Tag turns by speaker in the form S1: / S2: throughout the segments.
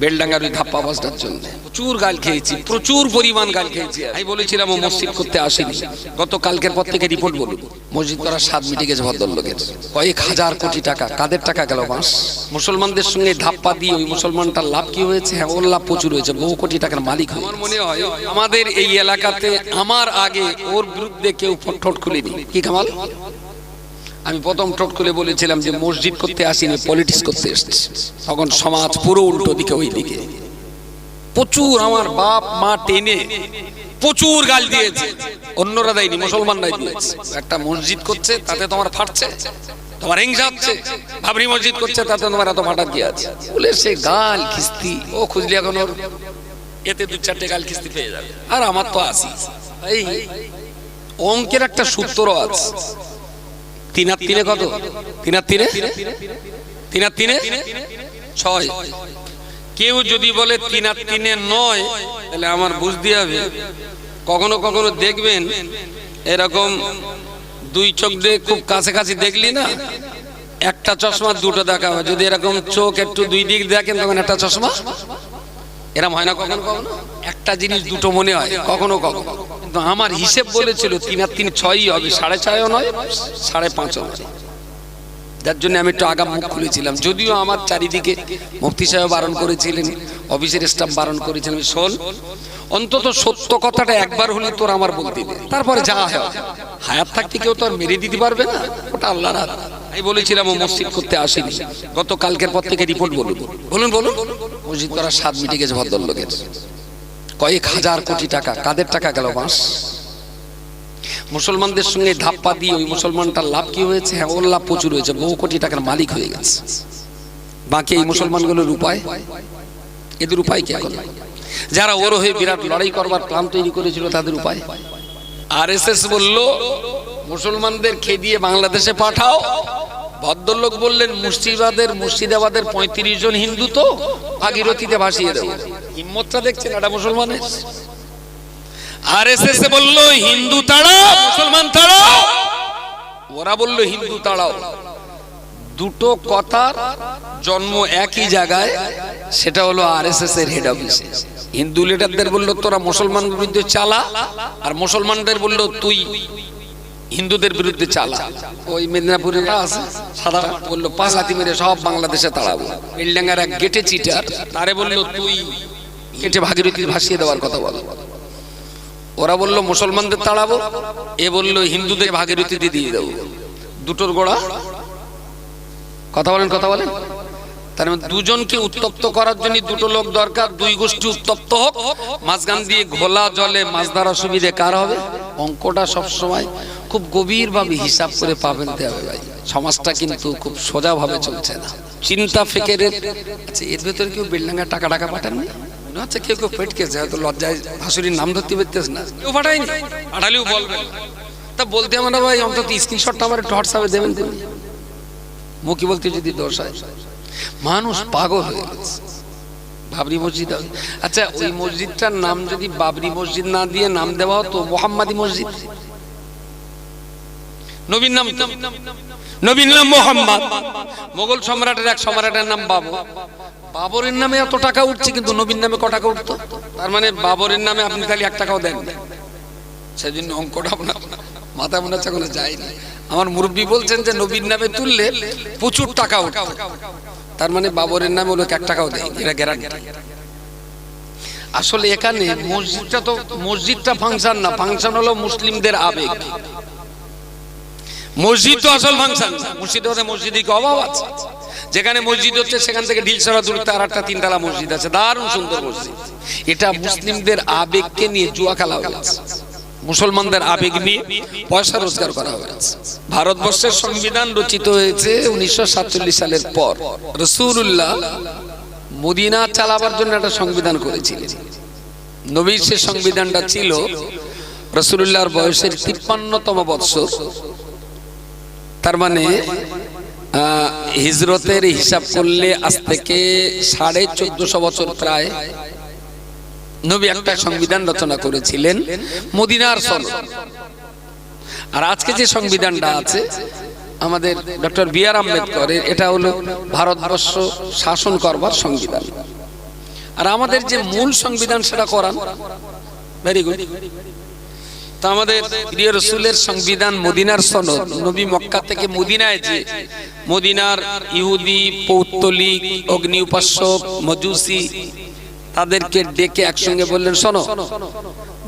S1: বেলডাঙ্গার ওই ধাপ্পা বাসটার জন্য। প্রচুর গাল খেয়েছি, প্রচুর পরিমাণ গাল খেয়েছি। আমি বলেছিলাম ও মসজিদ করতে আসেনি। গত কালকের পর থেকে রিপোর্ট বলুন, মসজিদ করার স্বাদ মিটে গেছে ভদ্রলোকের। কয়েক হাজার কোটি টাকা, কাদের টাকা গেল মাস? মুসলমানদের সঙ্গে ধাপ্পা দিয়ে ওই মুসলমানটার লাভ কি হয়েছে? হ্যাঁ ওর লাভ প্রচুর হয়েছে, বহু কোটি টাকার মালিক আমার মনে হয় আমাদের এই এলাকাতে আমার আগে ওর বিরুদ্ধে কেউ ঠোঁট খুলেনি। কি কামাল? আমি প্রথম ঠোঁট খুলে বলেছিলাম যে মসজিদ করতে আসিনি পলিটিক্স করতে এসেছি। তখন সমাজ পুরো উল্টো দিকে, ওই দিকে। প্রচুর আমার বাপ, মা টেনে প্রচুর গাল দিয়েছে। অন্যরা দেয়নি, মুসলমানরাই দিয়েছে। একটা মসজিদ করছে, তাতে তোমার ফাটছে, তোমার হিংসা হচ্ছে। ভাবরি মসজিদ করছে, তাতে তোমার এত ফাটার কি আছে? বলে সে গাল কিস্তি ও খুঁজলি এখন ওর এতে দু চারটে গাল কিস্তি পেয়ে যাবে। আর আমার তো আসি এই অঙ্কের একটা সূত্র আছে। তিন আর তিনে কত? তিন আর তিনে তিন আর তিনে ছয়। কেউ যদি বলে তিন আর তিনে নয়, তাহলে আমার বুঝতে হবে। কখনো কখনো দেখবেন, এরকম দুই চোখ দিয়ে খুব কাছাকাছি দেখলি না, একটা চশমা দুটো দেখা হয়। যদি এরকম চোখ একটু দুই দিক দেখেন, তখন একটা চশমা? এরম হয় না কখনো কখনো? একটা জিনিস দুটো মনে হয়, কখনো কখনো। আমার হিসেব বলেছিল তিন আর তিন ছয়ই হবে সাড়ে ছয়ও নয় সাড়ে পাঁচও নয়। যার জন্য আমি একটু আগাম মুখ খুলেছিলাম। যদিও আমার চারিদিকে মুফতি সাহেব বারণ করেছিলেন অফিসের স্টাফ বারণ করেছিলেন শোন অন্তত সত্য কথাটা একবার হলে তোর আমার বলতে দে তারপরে যা হয় হায়াত থাকতে কেউ তো আর মেরে দিতে পারবে না ওটা আল্লাহর হাত। আমি বলেছিলাম ও মসজিদ করতে আসেনি। গত কালকের পর থেকে রিপোর্ট বলুন। বলুন বলুন। মসজিদ করার স্বাদ মিটে গেছে ভদ্রলোকের। কয়েক হাজার কোটি টাকা। কাদের টাকা গেল মাস মুসলমানদের সঙ্গে ধাপ্পা দিয়ে ওই মুসলমানটার লাভ কি হয়েছে? হ্যাঁ ওর লাভ প্রচুর হয়েছে। বহু কোটি টাকার মালিক হয়ে গেছে। বাকি এই মুসলমানগুলোর উপায়? এদের উপায় কি এখন যারা ওর হয়ে বিরাট লড়াই করবার প্ল্যান তৈরি করেছিল, তাদের উপায়? আর এস এস বলল, মুসলমানদের খেদিয়ে বাংলাদেশে পাঠাও। ভদ্রলোক বললেন, মুর্শিদাবাদের মুর্শিদাবাদের পঁয়ত্রিশ জন হিন্দু তো ভাগীরথীতে ভাসিয়ে দেবো। হিম্মতটা দেখছেন এটা মুসলমানের আর এস এস বলল, হিন্দু তাড়াও, মুসলমান তাড়াও। ওরা বলল, হিন্দু তাড়াও। দুটো কথার জন্ম একই জায়গায়, সেটা হলো আর এস এস এর হেড অফিসে হিন্দু লিডারদের বলল, তোরা মুসলমান বিরুদ্ধে চালা, আর মুসলমানদের বলল, তুই হিন্দুদের বিরুদ্ধে চালা। ওই মেদিনীপুরে আছে সাদা বলল, পাঁচ হাতি মেরে সব বাংলাদেশে তাড়াবো। বিল্ডাঙ্গার এক গেটে চিটার তারে বলল, তুই গেটে ভাগীরথী ভাসিয়ে দেওয়ার কথা বল। ওরা বলল, মুসলমানদের তাড়াবো। এ বলল, হিন্দুদের ভাগীরথীতে দিয়ে দেবো। দুটোর গোড়া। কথা বলেন কথা বলেন। তার মানে দুজনকে উত্তপ্ত করার জন্য দুটো লোক দরকার। দুই গোষ্ঠী উত্তপ্ত হোক। মাঝখান দিয়ে ঘোলা জলে মাছ ধরার সুবিধে কার হবে? অঙ্কটা সবসময় খুব গভীরভাবে হিসাব করে পাবেন হবে ভাই। সমাজটা কিন্তু খুব সোজাভাবে চলছে না। চিন্তা ফেকেরের আচ্ছা এর ভেতরে কেউ বিল্ডাঙ্গা টাকা টাকা পাঠাননি? মনে হচ্ছে কেউ কেউ ফেটকেছে হয়তো লজ্জায় ভাসুরির নাম ধরতে না। কেউ পাঠায়নি? পাঠালেও বলবেন তা বলতে আমার ভাই, অন্তত স্ক্রিনশটটা আমার একটু হোয়াটসঅ্যাপে দেবেন তুমি বলতে যদি দোষ মানুষ পাগল হয়ে গেছে। বাবরি মসজিদ। আচ্ছা ওই মসজিদটার নাম যদি বাবরি মসজিদ না দিয়ে নাম দেওয়া হতো, মোহাম্মদী মসজিদ? নবীর নাম তো। নবীর নাম মোহাম্মদ। মোগল সম্রাটের এক সম্রাটের নাম বাবর বাবরের নামে এত টাকা উঠছে কিন্তু নবীর নামে ক টাকা উঠতো? তার মানে বাবরের নামে আপনি তাহলে এক টাকাও দেন না সেজন্য অঙ্কটা মাথা মনে হচ্ছে কোনো যায়নি। আমার মুরব্বী বলছেন যে নবীর নামে তুললে প্রচুর টাকা উঠতো। তার মানে বাবরের নামে লোক এক টাকাও দেয় এরা গ্যারান্টি আসলে এখানে মসজিদটা তো মসজিদটা ফাংশন না ফাংশন হলো মুসলিমদের আবেগ। মসজিদ তো আসল ফাংশন মসজিদ মসজিদে কি অভাব আছে? যেখানে মসজিদ হচ্ছে, সেখান থেকে ঢিলছড়া দূরত্বে আর একটা তিনতলা মসজিদ আছে। দারুণ সুন্দর মসজিদ। এটা মুসলিমদের আবেগকে নিয়ে জুয়া খেলা হয়েছে মুসলমানদের আবেগ নিয়ে পয়সা রোজগার করা হয়েছে ভারতবর্ষের সংবিধান রচিত হয়েছে উনিশশো সালের পর। রসুল্লাহ মদিনা চালাবার জন্য একটা সংবিধান করেছিলেন। নবীর সে সংবিধানটা ছিল রসুল্লাহর বয়সের তিপ্পান্নতম বৎসর। তার মানে হিজরতের হিসাব করলে আজ থেকে সাড়ে চোদ্দশো বছর প্রায় নবী একটা সংবিধান রচনা করেছিলেন, মদিনার সন আর আজকে যে সংবিধানটা আছে, আমাদের ডক্টর বি আর আম্বেদকরের, এটা হলো ভারতবর্ষ শাসন করবার সংবিধান। আর আমাদের যে মূল সংবিধান সেটা কোরআন। ভেরি গুড তা আমাদের প্রিয় রসুলের সংবিধান মদিনার সনদ, নবী মক্কা থেকে মদিনায় যে মদিনার ইহুদি, পৌত্তলিক অগ্নি উপাসক মজুসি, তাদেরকে ডেকে একসঙ্গে বললেন, শোনো,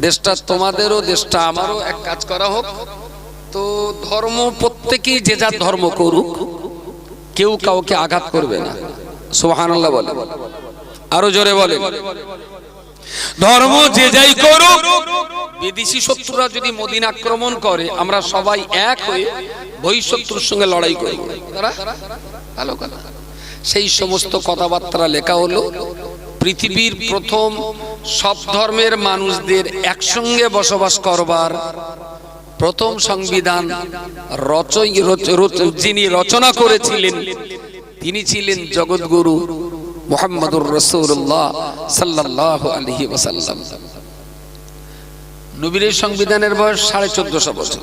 S1: দেশটা তোমাদেরও, দেশটা আমারও, এক কাজ করা হোক। তো ধর্ম প্রত্যেকেই যে যার ধর্ম করুক, কেউ কাউকে আঘাত করবে না। সোহানাল্লাহ বলে। আরও জোরে বলে। ধর্ম যে যাই করুক বিদেশি শত্রুরা যদি মদিনা আক্রমণ করে আমরা সবাই এক হয়ে বহিঃশত্রুর সঙ্গে লড়াই করব তারা? ভালো কথা। সেই সমস্ত কথাবার্তা লেখা হলো পৃথিবীর প্রথম সব ধর্মের মানুষদের একসঙ্গে বসবাস করবার প্রথম সংবিধান যিনি রচনা করেছিলেন তিনি ছিলেন জগৎগুরু মোহাম্মদুর রসুল্লাহ সাল্লাহ আলহি ওসাল্লাম নবীর সংবিধানের বয়স সাড়ে চোদ্দশো বছর।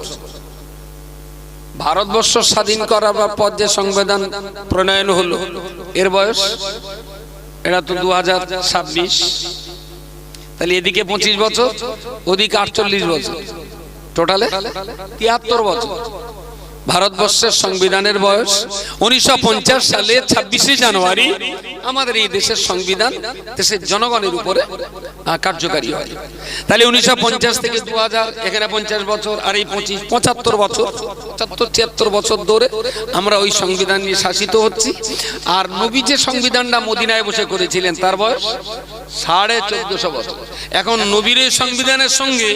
S1: ভারতবর্ষ স্বাধীন করার পর যে সংবিধান প্রণয়ন হলো, এর বয়স এটা তো দু হাজার ছাব্বিশ। তাহলে এদিকে পঁচিশ বছর, ওদিকে আটচল্লিশ বছর। টোটালে তিয়াত্তর বছর। ভারতবর্ষের সংবিধানের বয়স উনিশশো পঞ্চাশ সালে ছাব্বিশে জানুয়ারি আমাদের এই দেশের সংবিধান দেশের জনগণের উপরে কার্যকারী হয়। তাহলে উনিশশো পঞ্চাশ থেকে দু হাজার এখানে পঞ্চাশ বছর আর এই পঁচিশ, পঁচাত্তর বছর, পঁচাত্তর, ছিয়াত্তর বছর ধরে আমরা ওই সংবিধান নিয়ে শাসিত হচ্ছি। আর নবী যে সংবিধানটা মদিনায় বসে করেছিলেন, তার বয়স সাড়ে চোদ্দশো বছর। এখন নবীর সংবিধানের সঙ্গে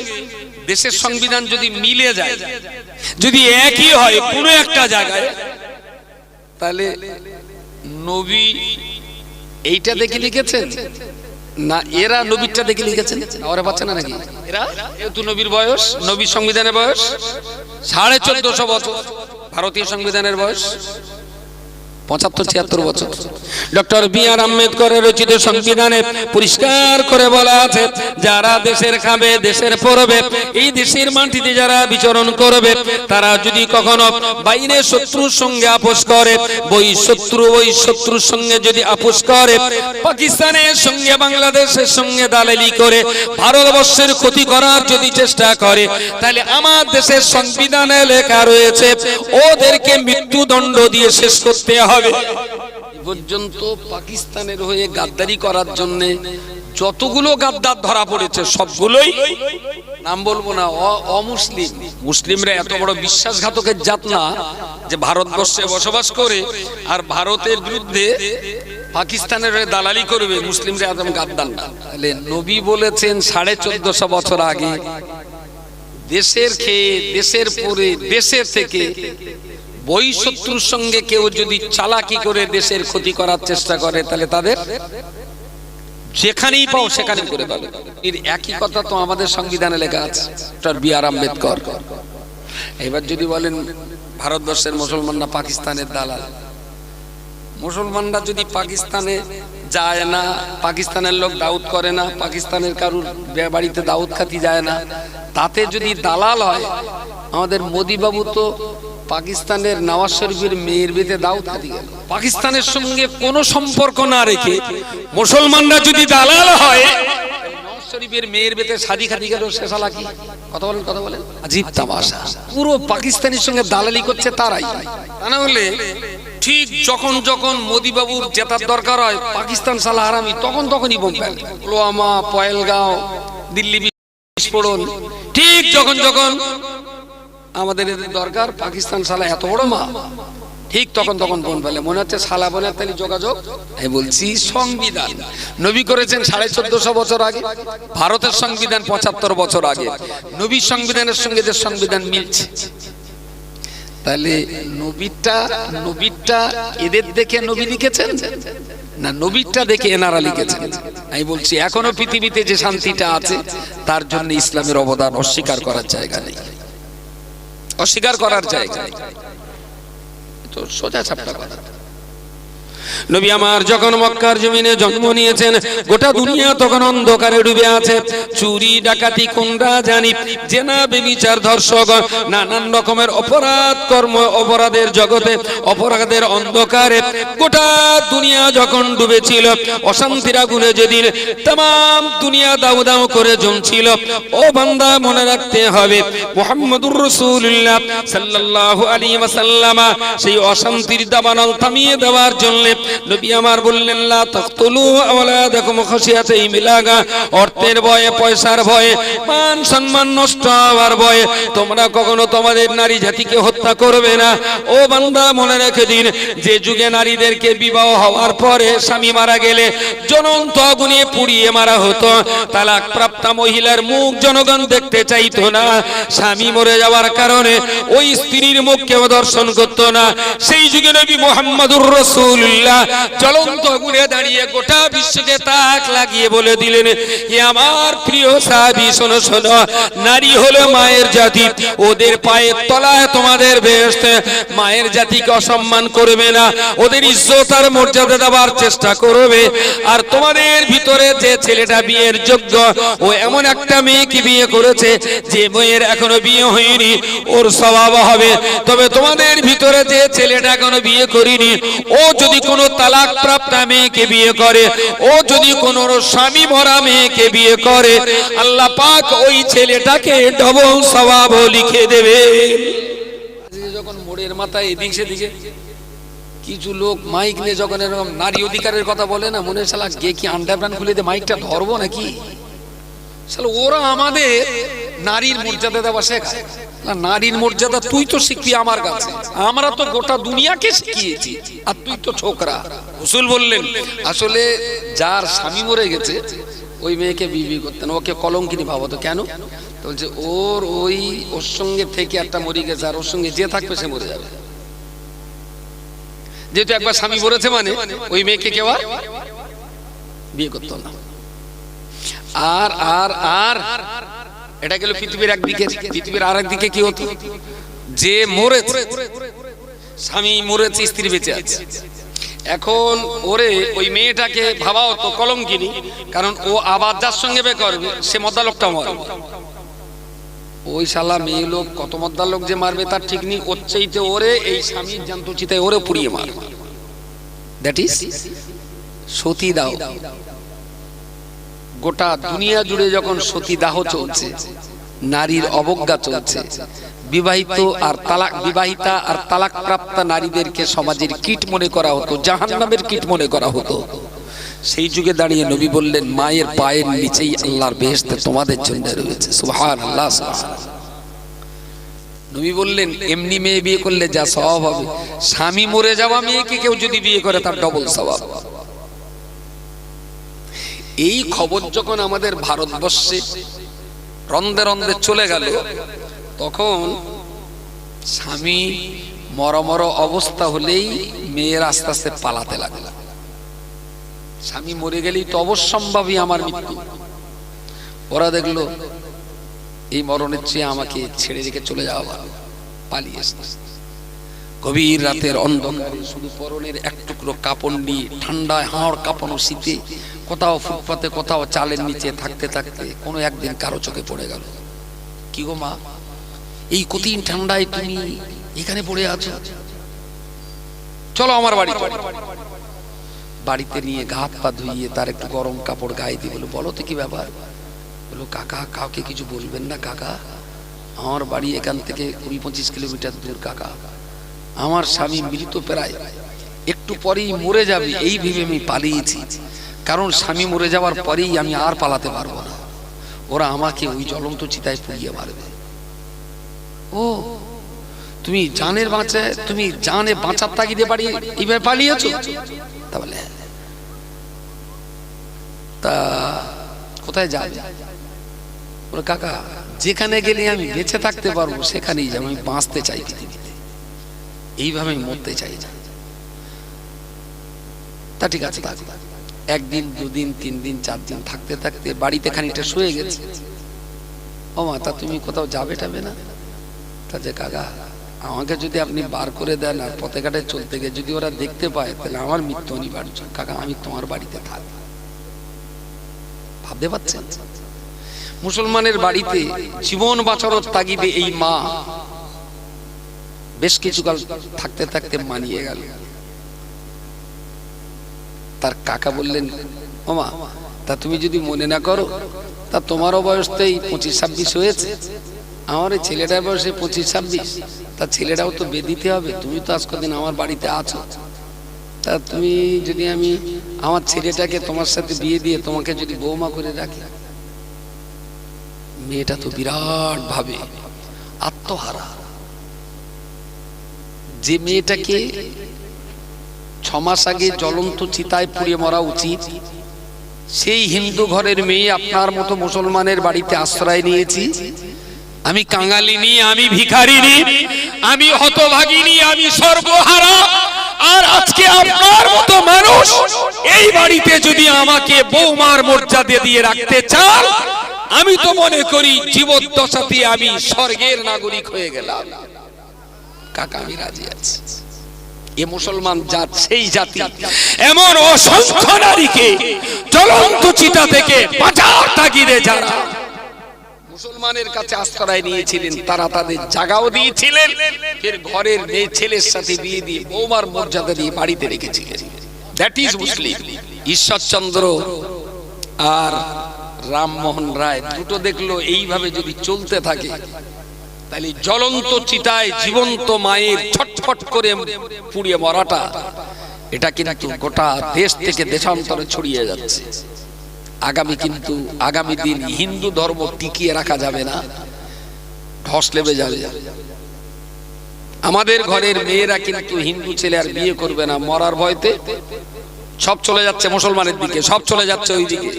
S1: দেশের সংবিধান যদি মিলে যায় যদি একই হয় কোনো একটা জায়গায় তাহলে নবী এইটা দেখে লিখেছেন? না এরা নবীরটা দেখে লিখেছেন? ওরা পাচ্ছে না নাকি? এরা? যেহেতু নবীর বয়স নবীর সংবিধানের বয়স সাড়ে চোদ্দশো বছর ভারতীয় সংবিধানের বয়স। পঁচাত্তর, ছিয়াত্তর বছর। ডক্টর বি আর আম্বেদকরের রচিত সংবিধানে পরিষ্কার করে বলা আছে, যারা দেশের খাবে, দেশের পড়বে এই দেশের মাটিতে যারা বিচরণ করবে, তারা যদি কখনো বাইরে শত্রুর সঙ্গে আপোষ করে, বই শত্রু, ওই শত্রুর সঙ্গে যদি আপোষ করে, পাকিস্তানের সঙ্গে, বাংলাদেশের সঙ্গে দালালি করে, ভারতবর্ষের ক্ষতি করার যদি চেষ্টা করে, তাহলে আমার দেশের সংবিধানে লেখা রয়েছে, ওদেরকে মৃত্যুদণ্ড দিয়ে শেষ করতে হবে। পর্যন্ত পাকিস্তানের হয়ে গাদ্দারি করার জন্য যতগুলো গাদ্দার ধরা পড়েছে সবগুলোই নাম বলব না অমুসলিম। মুসলিমরা এত বড় বিশ্বাসঘাতকের জাত না যে ভারতবর্ষে বসবাস করে আর ভারতের বিরুদ্ধে পাকিস্তানের হয়ে দালালি করবে মুসলিমরা এত গাদ্দার না। তাহলে নবী বলেছেন সাড়ে চোদ্দশো বছর আগে দেশের খেয়ে দেশের পরে দেশের থেকে বই শত্রুর সঙ্গে কেউ যদি চালাকি করে দেশের ক্ষতি করার চেষ্টা করে, তাহলে তাদের যেখানেই পাও সেখানেই করে ফেলো এর একই কথা তো আমাদের সংবিধানে লেখা আছে, ডক্টর বি আর আম্বেদকর। এবার যদি বলেন, ভারতবর্ষের মুসলমানরা পাকিস্তানের দালাল। মুসলমানরা যদি পাকিস্তানে যায় না, পাকিস্তানের লোক দাউদ করে না, পাকিস্তানের কারুর বাড়িতে দাউদ খাতি যায় না, তাতে যদি দালাল হয়, আমাদের মোদি বাবু তো পাকিস্তানের নওয়াজ শরীফের মেয়ের বিয়েতে দাউদ গেল। পাকিস্তানের সঙ্গে কোনো সম্পর্ক না রেখে মুসলমানরা যদি দালাল হয় শরীফের মেয়ের বেতে সে কি? কথা বলেন কথা বলেন। পুরো পাকিস্তানের সঙ্গে দালালি করছে তারাই। হলে ঠিক যখন যখন মোদি বাবুর জেতার দরকার হয়, পাকিস্তান সালা তখন তখনই পয়েলগাঁও দিল্লি বিস্ফোরণ। ঠিক যখন যখন আমাদের এদের দরকার, পাকিস্তান সালা এত বড় মা। ঠিক তখন তখন বোন ফেলে মনে হচ্ছে সালা বোনের তাহলে যোগাযোগ? আমি বলছি, সংবিধান। নবী করেছেন সাড়ে চোদ্দশো বছর আগে, ভারতের সংবিধান পঁচাত্তর বছর আগে। নবীর সংবিধানের সঙ্গে এদের সংবিধান মিলছে। তাহলে নবীরটা নবীরটা এদের দেখে নবী লিখেছেন? না, নবীরটা দেখে এনারা লিখেছেন? আমি বলছি, এখনও পৃথিবীতে যে শান্তিটা আছে, তার জন্য ইসলামের অবদান অস্বীকার করার জায়গা নেই। অস্বীকার করার জায়গা। তো সোজা ছাপটা কথা নবী আমার যখন মক্কার জমিনে জন্ম নিয়েছেন, গোটা দুনিয়া তখন অন্ধকারে ডুবে আছে। চুরি, ডাকাতি, কুন্ডা, জানি, জেনা, বেবিচার, ধর্ষক, নানান রকমের অপরাধ কর্ম, অপরাধের জগতে, অপরাধের অন্ধকারে গোটা দুনিয়া যখন ডুবেছিল, অশান্তির আগুনে যেদিন তাম দুনিয়া দাউ দাউ করে জমছিল ও বান্দা মনে রাখতে হবে, মোহাম্মদুর রাসূলুল্লাহ সাল্লাল্লাহু আলাইহি ওয়াসাল্লামা সেই অশান্তির দাবানল থামিয়ে দেওয়ার জন্য নবী আমার বললেন, লা তাকতুলু আওলাদাকুম খাশিয়াতা ইমলাগা অর্থের ভয়ে, পয়সার ভয়ে, মান সম্মান নষ্ট হওয়ার ভয়ে তোমরা কখনো তোমাদের নারী জাতিকে হত্যা করবে না। ও বান্দা, মনে রেখে দিন, যে যুগে নারীদেরকে বিবাহ হওয়ার পরে স্বামী মারা গেলে আগুনে পুড়িয়ে মারা হতো তালাক প্রাপ্তা মহিলার মুখ জনগণ দেখতে চাইতো না। স্বামী মরে যাওয়ার কারণে ওই স্ত্রীর মুখ কেউ দর্শন করতো না। সেই যুগে নবী মোহাম্মদুর রসুল্লাহ জ্বলন্ত আগুনে দাঁড়িয়ে গোটা বিশ্বকে তাক লাগিয়ে বলে দিলেন, এ আমার প্রিয় সাহাবি, শোনো শোনো, নারী হলো মায়ের জাতি, ওদের পায়ের তলায় তোমাদের বেহেশত, মায়ের জাতিকে অসম্মান করবে না, ওদের ইজ্জত আর মর্যাদা দেওয়ার চেষ্টা করবে, আর তোমাদের ভিতরে যে ছেলেটা বিয়ের যোগ্য, ও এমন একটা মেয়েকে বিয়ে করেছে, যে মেয়ের এখনও বিয়ে হয়নি, ওর স্বভাব হবে, তবে তোমাদের ভিতরে যে ছেলেটা এখনও বিয়ে করিনি, ও যদি কোনো তালাক প্রাপ্তা মেয়েকে বিয়ে করে, ও যদি কোনো স্বামী ভরা মেয়েকে বিয়ে করে, আল্লাহ পাক ওই ছেলেটাকে ডবল স্বভাব লিখে দেবে। যখন মোড়ের মাথায় এদিক সেদিকে কিছু লোক মাইক নিয়ে যখন এরকম নারী অধিকারের কথা বলে না মনে শালা গে কি আন্ডারগ্রাউন্ড খুলে দিয়ে মাইকটা ধরবো নাকি? ওরা আমাদের নারীর মর্যাদা দেওয়া শেখায়। নারীর মর্যাদা তুই তো শিখবি আমার কাছে। আমরা তো গোটা দুনিয়াকে শিখিয়েছি। আর তুই তো ছোকরা। হুসুল বললেন, আসলে যার স্বামী মরে গেছে, ওই মেয়েকে বিবি করতেন ওকে কলঙ্কিনী ভাবতো। কেন? তো বলছে, ওর ওই, ওর সঙ্গে থেকে একটা মরে গেছে, আর ওর সঙ্গে যে থাকবে সে মরে যাবে। যেহেতু একবার স্বামী মরেছে মানে ওই মেয়েকে কেউ বিয়ে করতো না। আর আর আর। এটা গেল পৃথিবীর একদিকে পৃথিবীর আর একদিকে কি হতো? যে মরেছে, স্বামী মরেছে, স্ত্রী বেঁচে আছে। এখন ওরে ওই মেয়েটাকে ভাবা হতো কলঙ্কিনী, কারণ ও আবার যার সঙ্গে বে করবে, সে মদ্দা লোকটা মরবে ওই শালা মেয়ে লোক কত মদ্দা লোক যে মারবে তার ঠিক নেই, ওর চাইতে ওরে এই স্বামীর জান্ত চিতায় ওরে পুড়িয়ে মারবে। দ্যাট ইজ সতী দাও। গোটা দুনিয়া জুড়ে যখন সতীদাহ চলছে, নারীর অবজ্ঞা চলছে, বিবাহিত আর তালাক, বিবাহিতা আর তালাক প্রাপ্ত নারীদেরকে সমাজের কীট মনে করা হতো, জাহান্নামের কীট মনে করা হতো। সেই যুগে দাঁড়িয়ে নবী বললেন, মায়ের পায়ের নিচেই আল্লাহর বেহেশতে তোমাদের জন্য রয়েছে। সুবহানাল্লাহ সুবহানাল্লাহ। নবী বললেন, এমনি মেয়ে বিয়ে করলে যা স্বভাব হবে। স্বামী মরে যাওয়া মেয়েকে কেউ যদি বিয়ে করে, তার ডবল স্বভাব। এই খবর যখন আমাদের ভারতবর্ষে রন্ধে রন্ধে চলে গেল, তখন স্বামী মরমর অবস্থা হলেই মেয়ের আস্তে আস্তে পালাতে লাগল। স্বামী মরে গেলেই তো অবশ্যম্ভাবী আমার মৃত্যু। ওরা দেখল, এই মরণের চেয়ে আমাকে ছেড়ে রেখে চলে যাওয়া পালিয়ে গভীর রাতের অন্ধকারে, শুধু পরনের এক টুকরো কাপড় নিয়ে ঠান্ডায় হাড় কাঁপানো শীতে কোথাও ফুটপাতে, কোথাও চালের নিচে থাকতে থাকতে কোনো একদিন কারও চোখে পড়ে গেল। কি গো মা? এই কঠিন ঠান্ডায় তুমি এখানে পড়ে আছো? চলো আমার বাড়ি। বাড়িতে নিয়ে গা হাত পা ধুইয়ে তার একটু গরম কাপড় গায়ে দিয়ে বলো বলো তো কি ব্যাপার? বলো, কাকা, কাউকে কিছু বলবেন না কাকা? আমার বাড়ি এখান থেকে কুড়ি পঁচিশ কিলোমিটার দূর কাকা। আমার স্বামী মৃত প্রায়। একটু পরেই মরে যাবে, এই ভেবে আমি পালিয়েছি। কারণ স্বামী মরে যাওয়ার পরেই আমি আর পালাতে পারব না। ওরা আমাকে ওই জ্বলন্ত চিতায় পুড়িয়ে মারবে। ও তুমি জানের বাঁচে তুমি জানে বাঁচার তাগিদে বাড়ি এইভাবে পালিয়েছো? তাহলে। তা কোথায় যাবে? বলে কাকা যেখানে গেলে আমি বেঁচে থাকতে পারব সেখানেই যাব। আমি বাঁচতে চাই পৃথিবীতে। এইভাবে আমি মরতে চাই তা ঠিক আছে কাজ একদিন, দুদিন তিন দিন চার দিন থাকতে থাকতে বাড়িতে খানিকটা শুয়ে গেছে। ও মা, তা তুমি কোথাও যাবে টাবে না? তা যে কাকা, আমাকে যদি আপনি বার করে দেন আর পথে ঘাটে চলতে গিয়ে যদি ওরা দেখতে পায়, তাহলে আমার মৃত্যু অনিবার্য। কাকা, আমি তোমার বাড়িতে থাকব ভাবতে পারছেন? মুসলমানের বাড়িতে জীবন বাঁচানোর তাগিদে এই মা বেশ কিছুকাল থাকতে থাকতে মানিয়ে গেল। তার কাকা বললেন, ওমা, তা তুমি যদি মনে না করো, তা তোমারও বয়স তো এই পঁচিশ ছাব্বিশ হয়েছে। আমার এই ছেলেটার বয়সে পঁচিশ ছাব্বিশ। তা ছেলেটাও তো বেদিতে হবে, তুমি তো আজ কদিন আমার বাড়িতে আছো। তা তুমি যদি আমি আমার ছেলেটাকে তোমার সাথে বিয়ে দিয়ে তোমাকে যদি বৌমা করে রাখি? মেয়েটা তো বিরাট ভাবে আত্মহারা। যে মেয়েটাকে ছ মাস আগে জ্বলন্ত চিতায় পুড়িয়ে মরা উচিত। সেই হিন্দু ঘরের মেয়ে আপনার মতো মুসলমানের বাড়িতে আশ্রয় নিয়েছি।
S2: আমি কাঙালিনী, আমি ভিখারিনী, আমি হতভাগিনী, আমি সর্বহারা। আর আজকে আপনার মতো মানুষ এই বাড়িতে যদি আমাকে বৌমার মর্যাদা দিয়ে রাখতে চান, আমি তো মনে করি জীবদ্দশাতে আমি স্বর্গের নাগরিক হয়ে গেলাম।
S1: কাকা, আমি রাজি আছি। এ মুসলমান জাত সেই জাতি।
S2: এমন অসংখ্য নারীকে জ্বলন্ত চিতা থেকে বাঁচার তাগিদে যারা
S1: মুসলমানের কাছে আশ্রয় নিয়েছিলেন তারা তাদের জাগাও দিয়েছিলেন। ফের ঘরের মেয়ে ছেলের সাথে বিয়ে দিয়ে বৌমার মর্যাদা দিয়ে বাড়িতে রেখেছিলেন। দ্যাট ইজ মুসলিম ঈশ্বরচন্দ্র আর রামমোহন রায় দুটো দেখল এইভাবে যদি চলতে থাকে তাহলে জ্বলন্ত চিতায় জীবন্ত মায়ের ছটফট করে পুড়িয়ে মরাটা, এটা কিন্তু গোটা দেশ থেকে দেশান্তরে ছড়িয়ে যাচ্ছে। আগামী কিন্তু আগামী দিন হিন্দু ধর্ম টিকিয়ে রাখা যাবে না ধস লেবে যাবে। আমাদের ঘরের মেয়েরা কিন্তু হিন্দু ছেলে আর বিয়ে করবে না, মরার ভয়তে সব চলে যাচ্ছে মুসলমানের দিকে, সব চলে যাচ্ছে ওই দিকে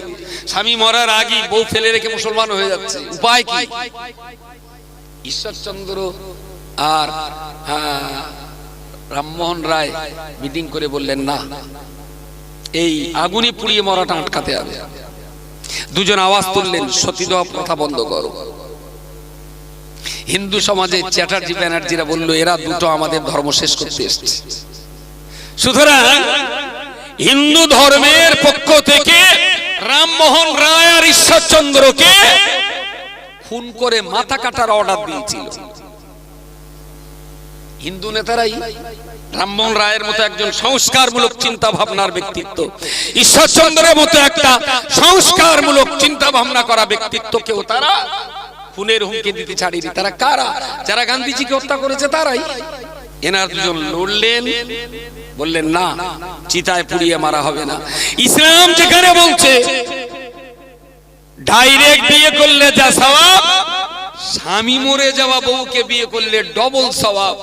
S1: স্বামী মরার আগে বউ ফেলে রেখে মুসলমান হয়ে যাচ্ছে, উপায় কি? ঈশ্বরচন্দ্র আর রামমোহন রায় মিটিং করে বললেন, না, এই আগুনে পুড়িয়ে মরাটা আটকাতে হবে। দুজন আওয়াজ তুললেন সতীদাহ প্রথা বন্ধ করো। হিন্দু সমাজে চ্যাটার্জি ব্যানার্জিরা বলল, এরা দুটো আমাদের ধর্ম শেষ করতে এসছে।
S2: সুতরাং হিন্দু ধর্মের পক্ষ থেকে রামমোহন রায় আর ঈশ্বরচন্দ্রকে
S1: খুন করে মাথা কাটার অর্ডার দিয়েছিল। হিন্দু নেতারাই রামমোহন রায়ের মতো একজন সংস্কারমূলক চিন্তা ভাবনার ব্যক্তিত্ব।
S2: ঈশ্বরচন্দ্রের মতো একটা সংস্কারমূলক চিন্তা ভাবনা করা ব্যক্তিত্বকেও তারা
S1: খুনের হুমকি দিতে ছাড়িনি। তারা কারা? যারা গান্ধীজিকে হত্যা করেছে তারাই। এনার দুজন লড়লেন, বললেন, না, চিতায় পুড়িয়ে মারা হবে না।
S2: ইসলাম যেখানে বলছে ডাইরেক্ট বিয়ে করলে যা সওয়াব
S1: স্বামী মরে যাওয়া বউকে বিয়ে করলে ডবল সওয়াব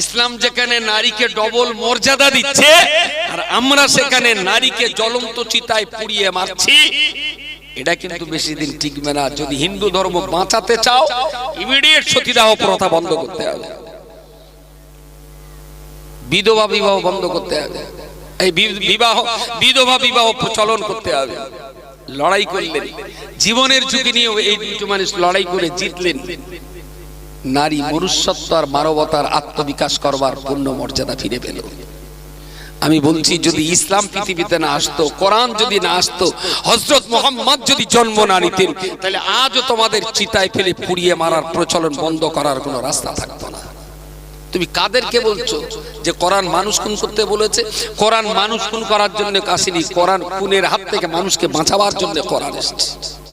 S1: ইসলাম যেখানে নারীকে ডবল মর্যাদা দিচ্ছে আর আমরা সেখানে নারীকে জ্বলন্ত চিতায় পুড়িয়ে মারছি এটা কিন্তু বেশি দিন টিকবে না। যদি হিন্দু ধর্ম বাঁচাতে চাও ইমিডিয়েট সতীদাহ প্রথা বন্ধ করতে হবে। বিধবা বিবাহ বন্ধ করতে হবে। এই বিবাহ বিধবা বিবাহ প্রচলন করতে হবে। লড়াই করলেন। জীবনের ঝুঁকি নিয়েও এই দুটো মানুষ লড়াই করে জিতলেন। নারী মনুষ্যত্ব আর মানবতার আত্মবিকাশ করবার পূর্ণ মর্যাদা ফিরে পেল। আমি বলছি, যদি ইসলাম পৃথিবীতে না আসতো, কোরআন যদি না আসতো হজরত মোহাম্মদ যদি জন্ম না নিতেন, তাহলে আজও তোমাদের চিতায় ফেলে পুড়িয়ে মারার প্রচলন বন্ধ করার কোনো রাস্তা থাকতো না। তুমি কাদেরকে বলছো? যে কোরআন মানুষ খুন করতে বলেছে? কোরআন মানুষ খুন করার জন্য আসেনি কোরআন খুনের হাত থেকে মানুষকে বাঁচাবার জন্য কোরআন এসেছে।